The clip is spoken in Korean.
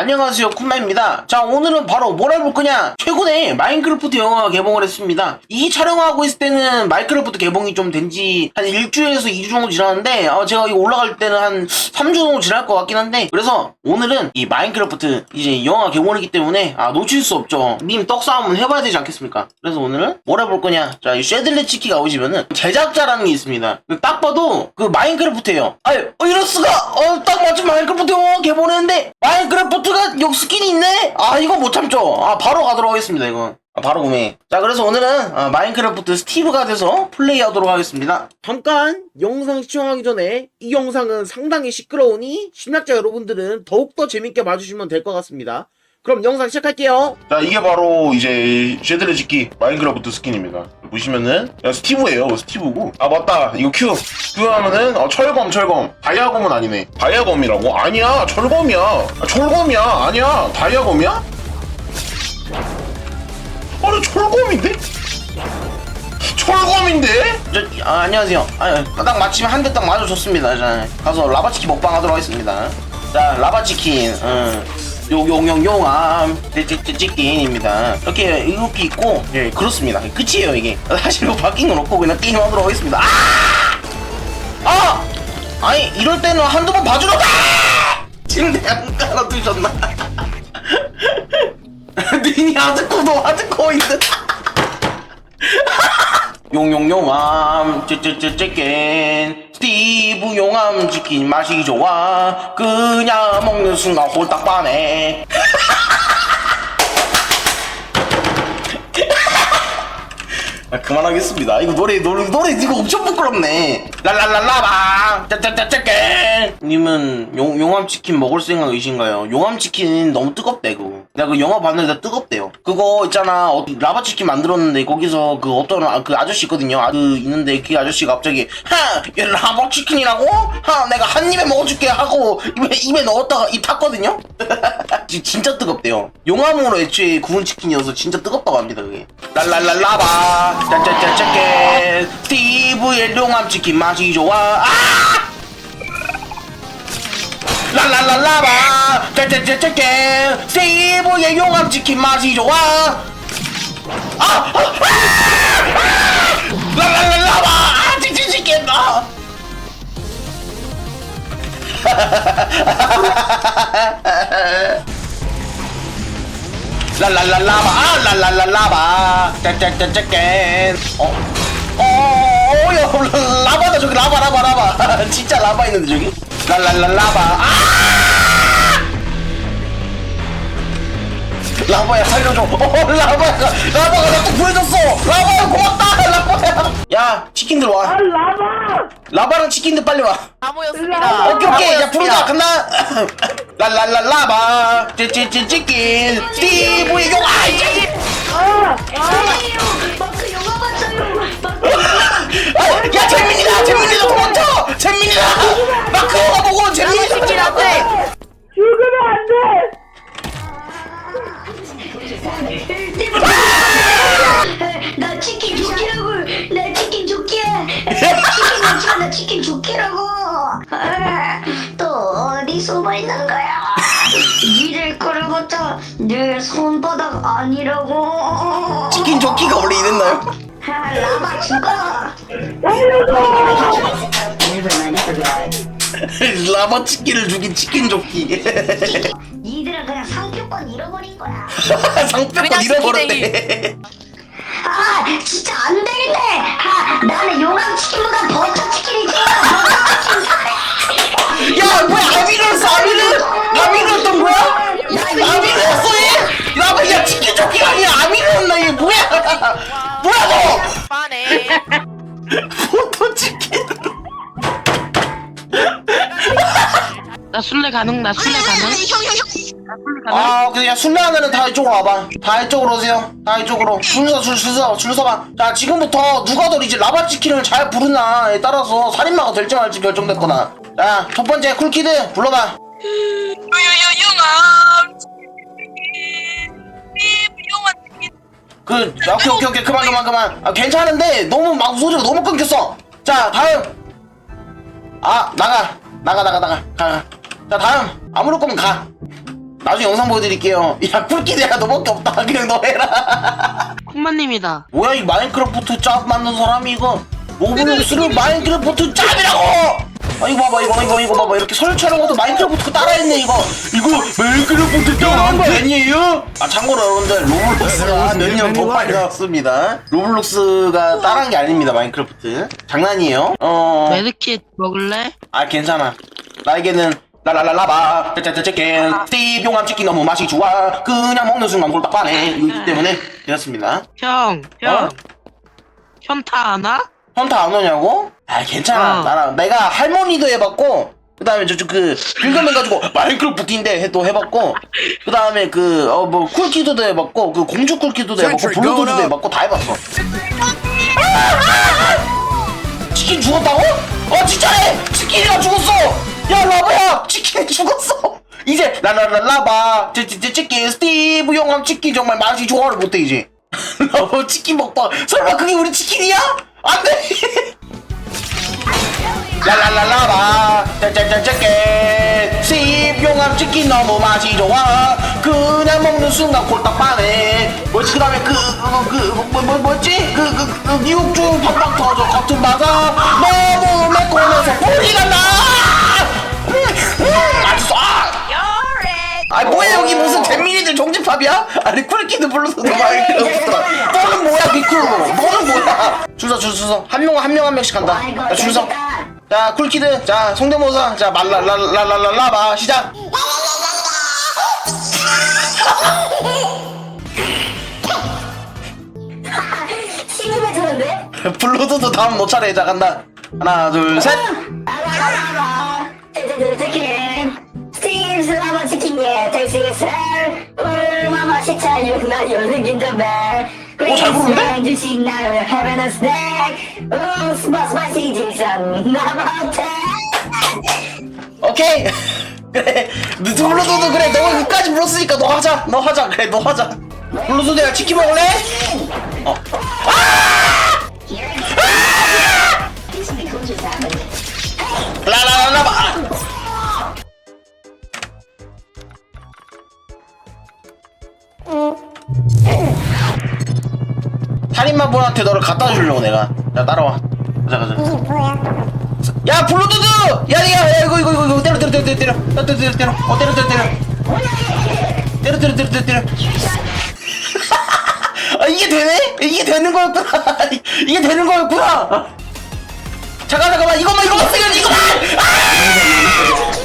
안녕하세요 쿤나입니다. 자 오늘은 바로 뭘 해볼 거냐? 최근에 마인크래프트 영화가 개봉을 했습니다. 이 촬영하고 있을 때는 마인크래프트 개봉이 좀 된 지 한 일주일에서 2주 정도 지났는데 어, 제가 이거 올라갈 때는 한 3주 정도 지날 것 같긴 한데 그래서 오늘은 이 마인크래프트 이제 영화 개봉이기 때문에 아 놓칠 수 없죠. 님 떡싸움은 해봐야 되지 않겠습니까? 그래서 오늘은 뭘 해볼 거냐? 자이 쉐들레 치키가 오시면은 제작자라는 게 있습니다. 딱 봐도 그 마인크래프트예요. 아유 어, 이럴 수가 어, 딱 마침 마인크래프트 영화 개봉했는데 마인크래프트 가 욕 스킨이 있네? 아 이거 못 참죠. 아 바로 가도록 하겠습니다 이거 아, 바로 구매. 자 그래서 오늘은 어, 마인크래프트 스티브가 돼서 플레이하도록 하겠습니다. 잠깐 영상 시청하기 전에 이 영상은 상당히 시끄러우니 심리학자 여러분들은 더욱더 재밌게 봐주시면 될 것 같습니다 그럼 영상 시작할게요. 자 이게 바로 이제 쉐들레 짓기 마인크래프트 스킨입니다. 보시면은 야, 스티브예요. 스티브고. 아 맞다. 이거 큐. 큐 하면은 어, 철검 철검. 다이아검은 아니네. 다이아검이라고? 아니야. 철검이야. 아, 철검이야. 아니야. 다이아검이야? 아니 철검인데? 철검인데? 저, 아, 안녕하세요. 아, 딱 마침 한 대 딱 맞아줬습니다. 자, 가서 라바치킨 먹방 하도록 하겠습니다. 자, 라바치킨, 어, 용용용용암, 찌찌찌찌킨입니다. 이렇게, 이렇게 있고, 예, 그렇습니다. 끝이에요, 이게. 사실 이거 바뀐 건 없고, 그냥 게임 하도록 하겠습니다. 아! 아! 아니, 이럴 때는 한두 번 봐주라고! 침대 안 깔아두셨나? 니니 하드코도 하드코인데. 용용용암 찌찌찌찌겐 스티브 용암 치킨 맛이 좋아 그냥 먹는 순간 홀딱 반해 아, 그만하겠습니다. 이거 노래, 노래, 노래 이거 엄청 부끄럽네. 랄랄랄라바, 짜짜짜짜깨. 님은 용, 용암치킨 먹을 생각이신가요? 용암치킨 너무 뜨겁대, 그거. 내가 그 영화 봤는데 뜨겁대요. 그거 있잖아, 어, 라바 치킨 만들었는데, 거기서 그 어떤, 아, 그 아저씨 있거든요. 아, 그 있는데, 그 아저씨가 갑자기, 하! 얘 라바 치킨이라고? 하! 내가 한 입에 먹어줄게 하고, 입에, 입에 넣었다가 입 탔거든요? 지- 진짜 뜨겁대요. 용암으로 애초에 구운 치킨이어서 진짜 뜨겁다고 합니다, 그게. 랄랄랄라바, 짜짜짜짜깨, 스티브의 용암 치킨 맛이 좋아. 아! 랄랄랄라바, 짜짜짜짜깨, 스티브의 용암 치킨 맛이 좋아. 아! 아! 아! 아! 랄랄랄라바, 아! 치치치킨, 아! 랄랄랄라바 아 랄랄랄라바 짝짝짝짝겐 어? 어, 야, 라바다 저기 라바 라바 라바 진짜 라바 있는데 저기 랄랄랄라바 아! 라바야 살려줘. 어 라바야 라바가 나또 구해줬어. 라바야 고맙다. 라바야. 야 치킨들 와. 라바! 라바랑 치킨들 빨리 와. 다 모였습니다. 오케이 오케이. 야 다. 부르자. 모였습니다. 간다 랄랄랄라바 찌찌찌찌킨 스티브의 용 아이 아! 마크 영 갖다 내 손바닥 아니라고. 치킨 조끼가 원래 이랬나요? 아, 라바 죽어. 라바 치킨을 죽인 치킨 조끼 니들은 그냥 상표권 잃어버린 거야. 상표권 잃어버렸대 아, 진짜 안 되겠네. 뭐야 뭐야 너 빠네. 포토 치킨 나 술래 가능? 나 술래 가능? 아 그냥 순례하면은 다 이쪽으로 와봐. 다 이쪽으로 오세요. 다 이쪽으로. 줄서 줄 줄서 줄 서봐 자 지금부터 누가 더 이제 라바 치킨을 잘 부르나에 따라서 살인마가 될지 말지 결정됐거나. 자 첫 번째 쿨키드 불러봐 그 오케이 오케이 오케이. 그만 그만 그만. 아 괜찮은데 너무 막 소리가 너무 끊겼어. 자 다음. 아 나가. 나가 나가 나가. 가자 다음. 아무럴 거면 가. 나중에 영상 보여드릴게요. 야 내가 너밖에 없다. 그냥 너 해라. 콩마님이다. 뭐야 이 마인크래프트 짭 만든 사람이 이거? 로블록스를 마인크래프트 짭이라고 아 이거 봐봐 이거 이거 이거 봐봐. 이렇게 설치하는 것도 마인크래프트 따라했네 이거. 이거 마인크래프트 따라한 거 아니에요? 아 참고로 여러분들 로블록스가 몇 년 더 빨리 나왔습니다. 로블록스가 따라한 게 아닙니다 마인크래프트. 장난이에요? 어... 메드킷 먹을래? 아 괜찮아. 나에게는 라라라라바 짜짜짜짜게 스티브 용암 치킨 너무 맛이 좋아. 그냥 먹는 순간 골딱 빠네 이기 때문에. 괜찮습니다. 형, 형. 어? 현타 아나? 현타 안 오냐고? 아 괜찮아. 어. 나랑 내가 할머니도 해봤고 그 다음에 저쪽 그 빌드맨 가지고 마인크래프트인데 또 해봤고 그 다음에 그 어 뭐 쿨키드도 해봤고 그 공주 쿨키드도 해봤고 블루도드도 해봤고 다 해봤어. 치킨 죽었다고? 어 진짜네 치킨이랑 죽었어! 야 라바야! 치킨이 죽었어! 이제 라라라 라바. 찌찌찌 치킨 스티브 용암 치킨 정말 맛이 좋아를 못해 이제 라바 치킨 먹방. 설마 그게 우리 치킨이야? 안돼. 라라라라바 짤짤짤짤게. 스티브 용암 치킨 너무 맛이 좋아. 그냥 먹는 순간 콜딱 빠네 뭐지? 그 다음에 그그뭐 뭐, 뭐지? 그그 그, 그, 육주 팍팍 터져. 겉은 바사 너무 매콤해서 뿌리가 나 잼민이들 종집합이야? 아니 쿨키드 불러서 너무 귀엽다 너는 뭐야 미쿠 너는 뭐야 줄서 줄서 한 명 한 명 한 명씩 간다 자 줄서 자 쿨키드 자 성대모사 자 말라라라라라라바 시작? 블루도도 다음 너 차례 자 간다 하나 둘셋 치킨 슬라바 치킨에 택시겠어 얼마 맛있자 육 나 열린 더벨 오, 잘 부르는데? 주식 나를 having a snack. 오 스파 스파이시 직선 나마테 오케이. 그래. 블루도도 그래. 너가 끝까지 불렀으니까 너 하자. 너 하자. 그래 너 하자. 블루도도 야 치킨 먹을래? 어. 라라라라바 살인마분한테 너를 갖다 주려고 내가. 야 따라와. 가자 가자. 이게 뭐야? 야 블루투드 야야 야, 이거 이거 이거 이거 때려 때려 때려 때려. 때려 때려 때려 때려. 어 때려 때려 때려. 때려 때려 때려 때려 때려. 아 이게 되네? 이게 되는 거였구나. 이게 되는 거였구나. 잠깐 잠깐만. 이것만 이것만 쓰면 이것만! 아!